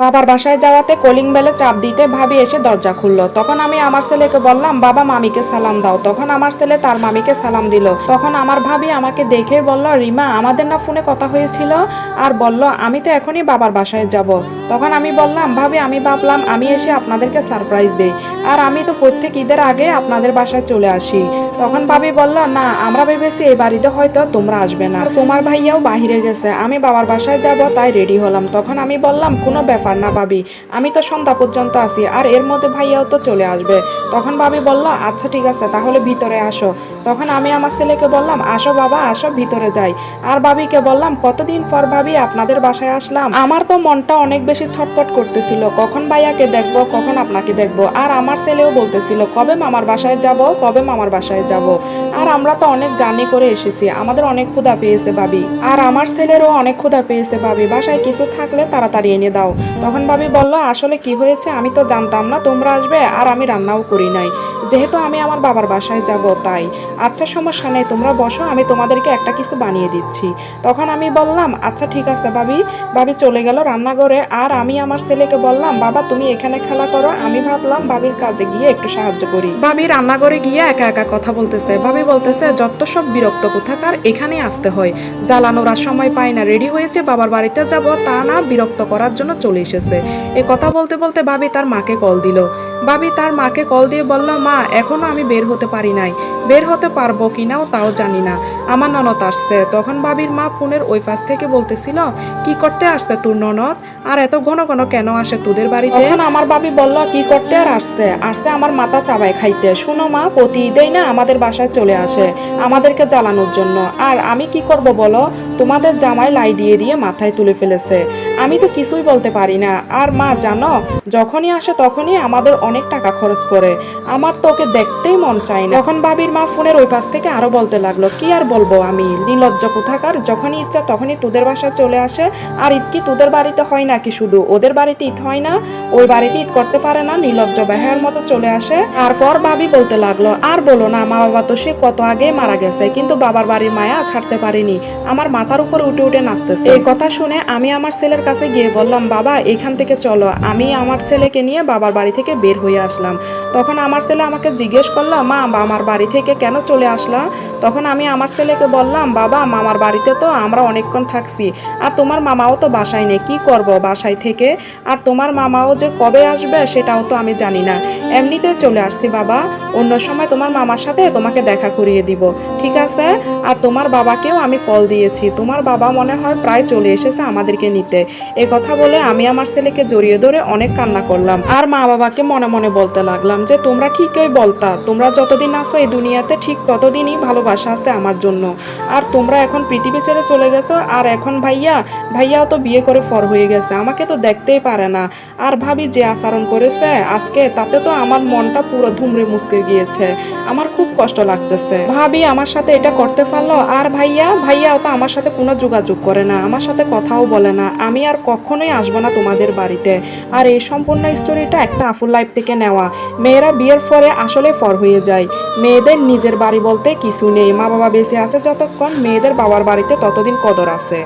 বাবার বাসায় যাওয়াতে কলিং বেলে চাপ দিতে ভাবি এসে দরজা খুললো। তখন আমি আমার ছেলেকে বললাম, বাবা, মামিকে সালাম দাও। তখন আমার ছেলে তার মামিকে সালাম দিল। তখন আমার ভাবি আমাকে দেখে বলল, রিমা, আমাদের না ফোনে কথা হয়েছিল আর বলল, আমি তো এখনই বাবার বাসায় যাব। তখন আমি বললাম, ভাবি, আমি ভাবলাম আমি এসে আপনাদেরকে সারপ্রাইজ দেই। আর আমি তো প্রত্যেক ঈদের আগে আপনাদের বাসায় চলে আসি। তখন ভাবি বলল, না, আমরা ভেবেছি এই বাড়িতে হয়তো তোমরা আসবে না। তোমার ভাইয়াও বাহিরে গেছে। আমি বাবার বাসায় যাব, তাই রেডি হলাম। তখন আমি বললাম, কোনো ব্যাপার না ভাবি, আমি তো সন্ধ্যা পর্যন্ত আছি, আর এর মধ্যে ভাইয়াও তো চলে আসবে। তখন ভাবি বলল আচ্ছা ঠিক আছে, তাহলে ভিতরে আসো। তখন আমি আমার ছেলেকে বললাম, আসো বাবা, আসো, ভিতরে যাই। আর ভাবিকে বললাম, কতদিন পর ভাবি আপনাদের বাসায় আসলাম? আমার তো মনটা অনেক বেশি ছটফট করতেছিল, কখন ভাইয়াকে দেখব, কখন আপনাকে দেখব। আর আমার ছেলেও বলতেছিল, কবে মামার বাসায় যাব? কবে মামার বাসায় যাব? আর আমরা তো অনেক জার্নি করে এসেছি। আমাদের অনেক ক্ষুধা পেয়েছে ভাবি। আর আমার ছেলেরও অনেক ক্ষুধা পেয়েছে ভাবি। বাসায় কিছু থাকলে তাড়াতাড়ি এনে দাও। তখন ভাবি বলল, আসলে কি হয়েছে? আমি তো জানতাম না। তোমরা আসবে আর আমি রান্নাও করি নাই। যেহেতু আমি আমার বাবার বাসায় যাব, তাই। আচ্ছা সমস্যা নেই, তোমরা বসো, আমি তোমাদেরকে একটা কিছু বানিয়ে দিচ্ছি। তখন আমি বললাম আচ্ছা ঠিক আছে, ভাবি। ভাবি চলে গেল রান্নাঘরে, আর আমি আমার ছেলেকে বললাম, বাবা, তুমি এখানে খেলা করো। আমি ভাবলাম, ভাবির কাজে গিয়ে একটু সাহায্য করি। ভাবি রান্নাঘরে গিয়ে একা একা কথা বলতেছে। ভাবি বলতেছে, যত সব বিরক্ত কোথাকার, এখানে আসতে হয়। জ্বালানোর আর সময় পায় না, রেডি হয়েছে, বাবার বাড়িতে যাব, তা না, বিরক্ত করার জন্য চলে এসেছে। এ কথা বলতে বলতে ভাবি তার মাকে কল দিল। ভাবি তার মাকে কল দিয়ে বলল, মা এখনও আমি বের হতে পারি নাই। বের হতে পারব কিনাও তাও জানি না। আমার ননদ আসছে। তখন ভাবির মা ফোনের ওই পাশ থেকে বলতেছিল, কি করতে আসছে তোর ননদ? আর এত ঘন ঘন কেন আসে তোদের বাড়িতে? তখন আমার বাবি বলল, কি করতে আর আসছে? আসছে আমার মাথা চাবাই খাইতে। শুনো মা প্রতি ঈদেই না আমাদের বাসায় চলে আসে আমাদেরকে জ্বালানোর জন্য। আর আমি কি করব বলো? তোমাদের জামাই লাই দিয়ে দিয়ে মাথায় তুলে ফেলেছে। আমি তো কিছুই বলতে পারি না। আর মা, জানো, যখনই আসে তখনই আমাদের অনেক টাকা খরচ করে। আমার তো ওকে দেখতেই মন চায় না। তখন ভাবির মা ফোনের ওই পাশ থেকে আরও বলতে লাগল, কি আর বলব আমি। নির্লজ্জ কোথাকার, যখনই ইচ্ছা তখনই তোদের বাসায় চলে আসে। আর ঈদ কি তোদের বাড়িতে হয় নাকি শুধু? ওদের বাড়িতে ঈদ হয় না, ওই বাড়িতে ঈদ করতে পারে না, নির্লজ্জ বেহার মতো চলে আসে। তারপর ভাবি বলতে লাগল, আর বলো না মা বাবা তো সে কত আগে মারা গেছে, কিন্তু বাবার বাড়ির মায়া ছাড়তে পারিনি। আমার মাথার উপর উঠে উঠে নাচতেছে। এই কথা শুনে আমি আমার ছেলের কাছে গিয়ে বললাম, বাবা, এখান থেকে চলো। আমি আমার ছেলেকে নিয়ে বাবার বাড়ি থেকে বের হয়ে আসলাম। তখন আমার ছেলে আমাকে জিজ্ঞেস করলাম মা আমার বাড়ি থেকে কেন চলে আসলা? তখন আমি আমার ছেলেকে বললাম, বাবা, মামার বাড়িতে তো আমরা অনেকক্ষণ থাকছি, আর তোমার মামাও তো বাসায় নেই, কী করব বাসায় থেকে? আর তোমার মামাও যে কবে আসবে সেটাও তো আমি জানি না। এমনিতে চলে আসছি বাবা। অন্য সময় তোমার মামার সাথে তোমাকে দেখা করিয়ে দিব। ঠিক আছে? আর তোমার বাবাকেও আমি কল দিয়েছি। তোমার বাবা মনে হয় প্রায় চলে এসেছে আমাদেরকে নিতে। এ কথা বলে আমি আমার ছেলেকে জড়িয়ে ধরে অনেক কান্না করলাম। আর মা বাবাকে মনে মনে বলতে লাগলাম যে, তোমরা ঠিকই বলতা। তোমরা যতদিন আসো এই দুনিয়াতে ঠিক ততদিনই ভালোবাসা আছে আমার জন্য। আর তোমরা এখন পৃথিবী ছেড়ে চলে গেছো। আর এখন ভাইয়া, ভাইয়াও তো বিয়ে করে ফর হয়ে গেছে। আমাকে তো দেখতেই পারে না। আর ভাবি যে আচরণ করেছে আজকে, তাতে তো আমার মনটা পুরো ধুমড়ে মুচকে গিয়েছে। আমার খুব কষ্ট লাগতেছে। ভাবি, আমার সাথে এটা করতে পারল? আর ভাইয়া, ভাইয়াও তো আমার সাথে কোনো যোগাযোগ করে না, আমার সাথে কথাও বলে না। আমি আর কখনোই আসব না তোমাদের বাড়িতে। আর এই সম্পূর্ণ স্টোরিটা একটা আফুল লাইফ থেকে নেওয়া। মেয়েরা বিয়ের পরে আসলে ফর হয়ে যায়। মেয়েদের নিজের বাড়ি বলতে কিছু নেই। মা বাবা বেঁচে আছে যতক্ষণ, মেয়েদের বাবার বাড়িতে ততদিন কদর আছে।